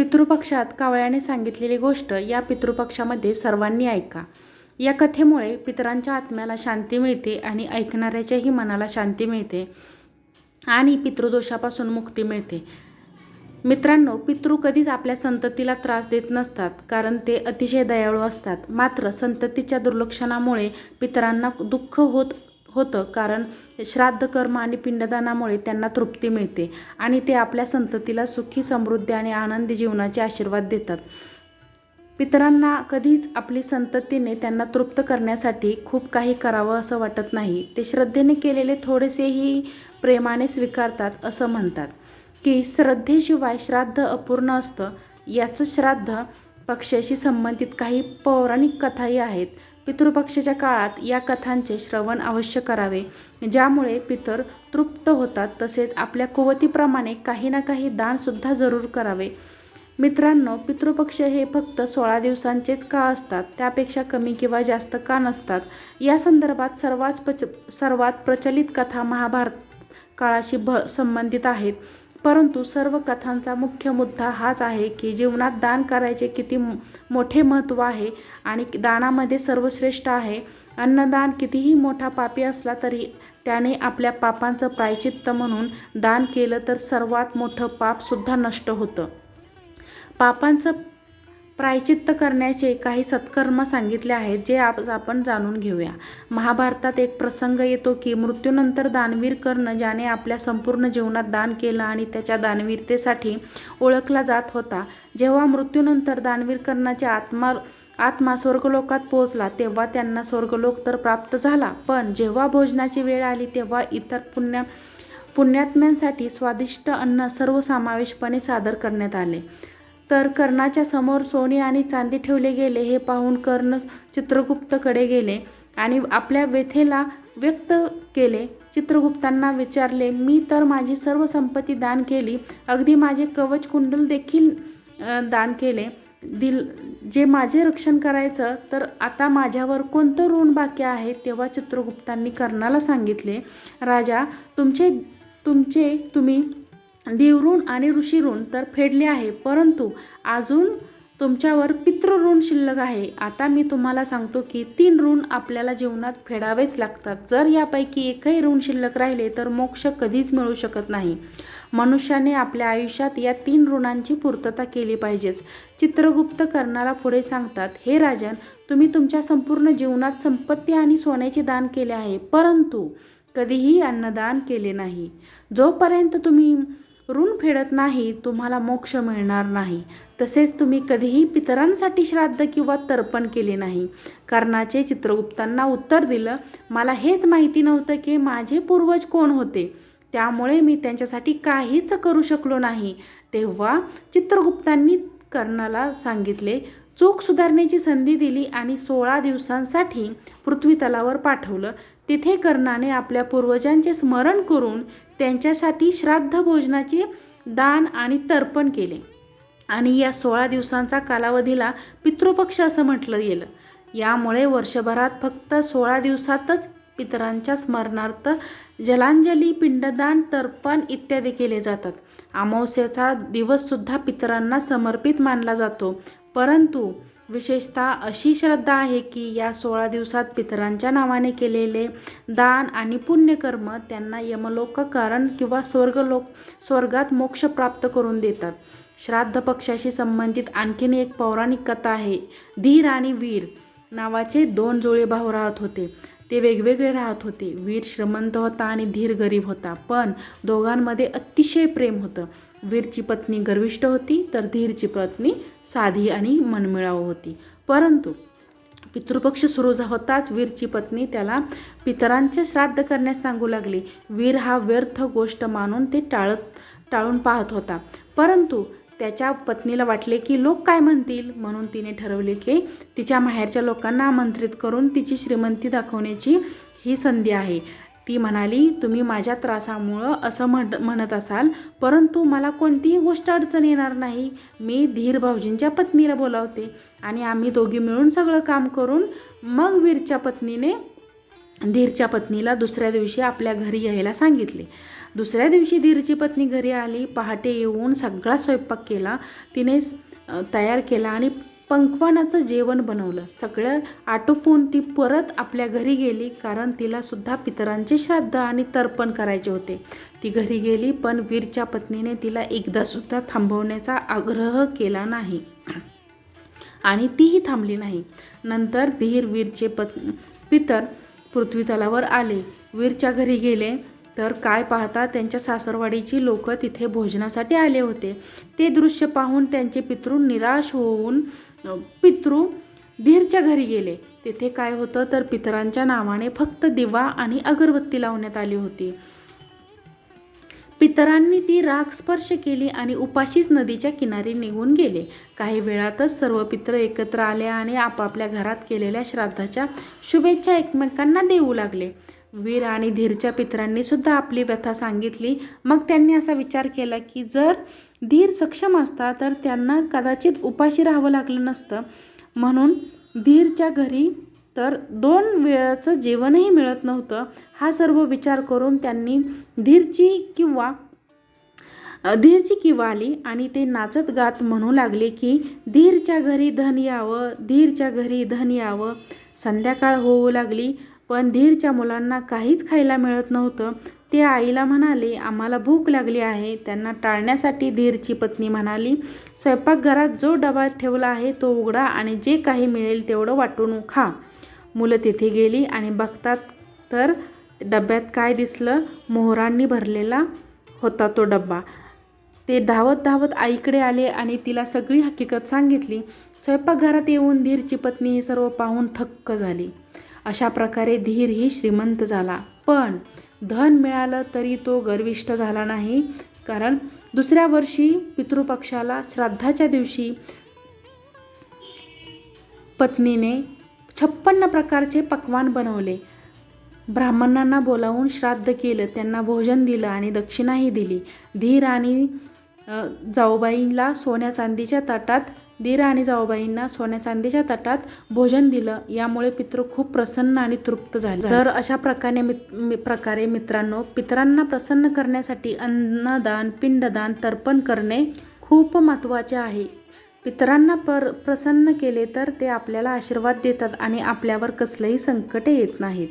पितृपक्षात कावळ्याने सांगितलेली गोष्ट या पितृपक्षामध्ये सर्वांनी ऐका. या कथेमुळे पितरांच्या आत्म्याला शांती मिळते आणि ऐकणाऱ्याच्याही मनाला शांती मिळते आणि पितृदोषापासून मुक्ती मिळते. मित्रांनो पितृ कधीच आपल्या संततीला त्रास देत नसतात कारण ते अतिशय दयाळू असतात. मात्र संततीच्या दुर्लक्षणामुळे पितरांना दुःख होत होतं. कारण श्राद्ध कर्म आणि पिंडदानामुळे त्यांना तृप्ती मिळते आणि ते आपल्या संततीला सुखी समृद्धी आणि आनंदी जीवनाचे आशीर्वाद देतात. पितरांना कधीच आपली संततीने त्यांना तृप्त करण्यासाठी खूप काही करावं असं वाटत नाही. ते श्रद्धेने केलेले थोडेसेही प्रेमाने स्वीकारतात असं म्हणतात की श्रद्धेशिवाय श्राद्ध अपूर्ण असतं. याचं श्राद्ध पक्षाशी संबंधित काही पौराणिक कथाही आहेत. पितृपक्षाच्या काळात या कथांचे श्रवण अवश्य करावे. ज्यामुळे पितर तृप्त होतात तसेच आपल्या कुवतीप्रमाणे काही ना काही दानसुद्धा जरूर करावे. मित्रांनो पितृपक्ष हे फक्त सोळा दिवसांचेच का असतात? त्यापेक्षा कमी किंवा जास्त का नसतात? या संदर्भात सर्वात पच सर्वात प्रचलित कथा महाभारत काळाशी भ संबंधित आहेत. परंतु सर्व कथांचा मुख्य मुद्दा हाच आहे की जीवनात दान करायचे किती मोठे महत्त्व आहे आणि दानामध्ये सर्वश्रेष्ठ आहे. अन्नदान कितीही मोठा पापी असला तरी त्याने आपल्या पापांचं प्रायचित्त म्हणून दान केलं तर सर्वात मोठं पापसुद्धा नष्ट होतं. पापांचं प्रायचित्त करण्याचे काही सत्कर्म सांगितले आहेत जे आप आपण जाणून घेऊया. महाभारतात एक प्रसंग येतो की मृत्यूनंतर दानवीर कर्ण ज्याने आपल्या संपूर्ण जीवनात दान केलं आणि त्याच्या दानवीरतेसाठी ओळखला जात होता. जेव्हा मृत्यूनंतर दानवीर कर्णाच्या आत्मा आत्मा स्वर्गलोकात पोहोचला तेव्हा त्यांना स्वर्गलोक तर प्राप्त झाला पण जेव्हा भोजनाची वेळ आली तेव्हा इतर पुण्य पुण्यात्म्यांसाठी स्वादिष्ट अन्न सर्वसमावेशपणे सादर करण्यात आले. तर कर्णाच्या समोर सोने आणि चांदी ठेवले गेले हे पाहून कर्ण चित्रगुप्तकडे गेले आणि आपल्या व्यथेला व्यक्त केले. चित्रगुप्तांना विचारले मी तर माझी सर्व संपत्ती दान केली. अगदी माझे कवच कुंडल देखील दान केले. दिल जे माझे रक्षण करायचं तर आता माझ्यावर कोणतं ऋण बाकी आहे? तेव्हा चित्रगुप्तांनी कर्णाला सांगितले राजा तुमचे तुमचे तुम्ही देवऋण आणि ऋषीऋण तर फेडले आहे परंतु अजून तुमच्यावर पितृऋण शिल्लक आहे. आता मी तुम्हाला सांगतो की तीन ऋण आपल्याला जीवनात फेडावेच लागतात. जर यापैकी एकही ऋण शिल्लक राहिले तर मोक्ष कधीच मिळू शकत नाही. मनुष्याने आपल्या आयुष्यात या तीन ऋणांची पूर्तता केली पाहिजेच. चित्रगुप्त कर्णाला पुढे सांगतात हे राजन तुम्ही तुमच्या संपूर्ण जीवनात संपत्ती आणि सोन्याचे दान केले आहे परंतु कधीही अन्नदान केले नाही. जोपर्यंत तुम्ही ऋण फेडत नाही तुम्हाला मोक्ष मिळणार नाही. तसेच तुम्ही कधीही पितरांसाठी श्राद्ध किंवा तर्पण केले नाही. कर्णाचे चित्रगुप्तांना उत्तर दिलं मला हेच माहिती नव्हतं की माझे पूर्वज कोण होते. त्यामुळे मी त्यांच्यासाठी काहीच करू शकलो नाही. तेव्हा चित्रगुप्तांनी कर्णाला सांगितले चूक सुधारण्याची संधी दिली आणि सोळा दिवसांसाठी पृथ्वी तलावर पाठवलं. तिथे कर्णाने आपल्या पूर्वजांचे स्मरण करून त्यांच्यासाठी श्राद्ध भोजनाचे दान आणि तर्पण केले. आणि या सोळा दिवसांचा कालावधीला पितृपक्ष असं म्हटलं गेलं. यामुळे वर्षभरात फक्त सोळा दिवसातच पितरांच्या स्मरणार्थ जलांजली पिंडदान तर्पण इत्यादी केले जातात. अमावस्येचा दिवससुद्धा पितरांना समर्पित मानला जातो. परंतु विशेषतः अशी श्रद्धा आहे की या सोळा दिवसात पितरांच्या नावाने केलेले दान आणि पुण्यकर्म त्यांना यमलोक कारण किंवा स्वर्गलोक स्वर्गात मोक्ष प्राप्त करून देतात. श्राद्ध पक्षाशी संबंधित आणखीन एक पौराणिक कथा आहे धीर आणि वीर नावाचे दोन जोळे भाऊ राहत होते. ते वेगवेगळे राहत होते. वीर श्रीमंत होता आणि धीर गरीब होता. पण दोघांमध्ये अतिशय प्रेम होतं. वीरची पत्नी गर्विष्ठ होती तर धीरची पत्नी साधी आणि मनमिळाऊ होती. परंतु पितृपक्ष सुरू होताच वीरची पत्नी त्याला पितरांचे श्राद्ध करण्यास सांगू लागली. वीर हा व्यर्थ गोष्ट मानून ते टाळत टाळून पाहत होता. परंतु त्याच्या पत्नीला वाटले की लोक काय म्हणतील? म्हणून तिने ठरवले की तिच्या माहेरच्या लोकांना आमंत्रित करून तिची श्रीमंती दाखवण्याची ही संधी आहे. ती म्हणाली तुम्ही माझ्या त्रासामुळं असं म्हण म्हणत असाल परंतु मला कोणतीही गोष्ट अडचण येणार नाही. मी धीर भाऊजींच्या पत्नीला बोलावते आणि आम्ही दोघी मिळून सगळं काम करून मग वीरच्या पत्नीने धीरच्या पत्नीला दुसऱ्या दिवशी आपल्या घरी यायला सांगितले. दुसऱ्या दिवशी धीरची पत्नी घरी आली पहाटे येऊन सगळा स्वयंपाक केला तिने तयार केला आणि पंखवानाचं जेवण बनवलं. सगळं आटोपून ती परत आपल्या घरी गेली कारण तिला सुद्धा पितरांचे श्राद्ध आणि तर्पण करायचे होते. ती घरी गेली पण वीरच्या पत्नीने तिला एकदासुद्धा थांबवण्याचा आग्रह केला नाही. आणि तीही थांबली नाही. नंतर धीर वीरचे पत पितर पृथ्वीतलावर आले. वीरच्या घरी गेले तर काय पाहता त्यांच्या सासरवाडीची लोक तिथे भोजनासाठी आले होते. ते दृश्य पाहून त्यांचे पितृ निराश होऊन पितृ धीरच्या घरी गेले. तेथे काय होतं तर पितरांच्या नावाने फक्त दिवा आणि अगरबत्ती लावण्यात आली होती. पितरांनी ती राख स्पर्श केली आणि उपाशीच नदीच्या किनारी निघून गेले. काही वेळातच सर्व पित्र एकत्र आले आणि आपापल्या घरात केलेल्या श्राद्धाच्या शुभेच्छा एकमेकांना देऊ लागले. वीर आणि धीरच्या पितरांनी सुद्धा आपली व्यथा सांगितली. मग त्यांनी असा विचार केला की जर धीर सक्षम असता तर त्यांना कदाचित उपाशी राहावं लागलं नसतं. म्हणून धीरच्या घरी तर दोन वेळाचं जेवणही मिळत नव्हतं. हा सर्व विचार करून त्यांनी धीरची किंवा धीरची किंवा आली आणि ते नाचत गात म्हणू लागले की धीरच्या घरी धन यावं धीरच्या घरी धन यावं. संध्याकाळ होऊ लागली. पण धीरच्या मुलांना काहीच खायला मिळत नव्हतं. ते आईला म्हणाले आम्हाला भूक लागली आहे. त्यांना टाळण्यासाठी धीरची पत्नी म्हणाली स्वयंपाकघरात जो डबा ठेवला आहे तो उघडा आणि जे काही मिळेल तेवढं वाटून खा. मुलं तिथे गेली आणि बघतात तर डब्यात काय दिसलं? मोहरांनी भरलेला होता तो डब्बा. ते धावत धावत आईकडे आले आणि तिला सगळी हकीकत सांगितली. स्वयंपाकघरात येऊन धीरची पत्नी हे सर्व पाहून थक्क झाली. अशा प्रकारे धीरही श्रीमंत झाला. पण धन मिळालं तरी तो गर्विष्ठ झाला नाही. कारण दुसऱ्या वर्षी पितृपक्षाला श्राद्धाच्या दिवशी पत्नीने छप्पन्न प्रकारचे पक्वान बनवले. ब्राह्मणांना बोलावून श्राद्ध केलं. त्यांना भोजन दिलं आणि दक्षिणाही दिली. धीर आणि अ, जाऊबाईला सोन्या चांदीच्या ताटात दीर आणि जाऊबाईंना सोन्या चांदीच्या तटात भोजन दिलं. यामुळे पितृ खूप प्रसन्न आणि तृप्त झाले. तर अशा प्रकारे मित मि- प्रकारे मित्रांनो पितरांना प्रसन्न करण्यासाठी अन्नदान पिंडदान तर्पण करणे खूप महत्त्वाचे आहे. पितरांना पर प्रसन्न केले तर ते आपल्याला आशीर्वाद देतात आणि आपल्यावर कसलंही संकट येत नाहीत.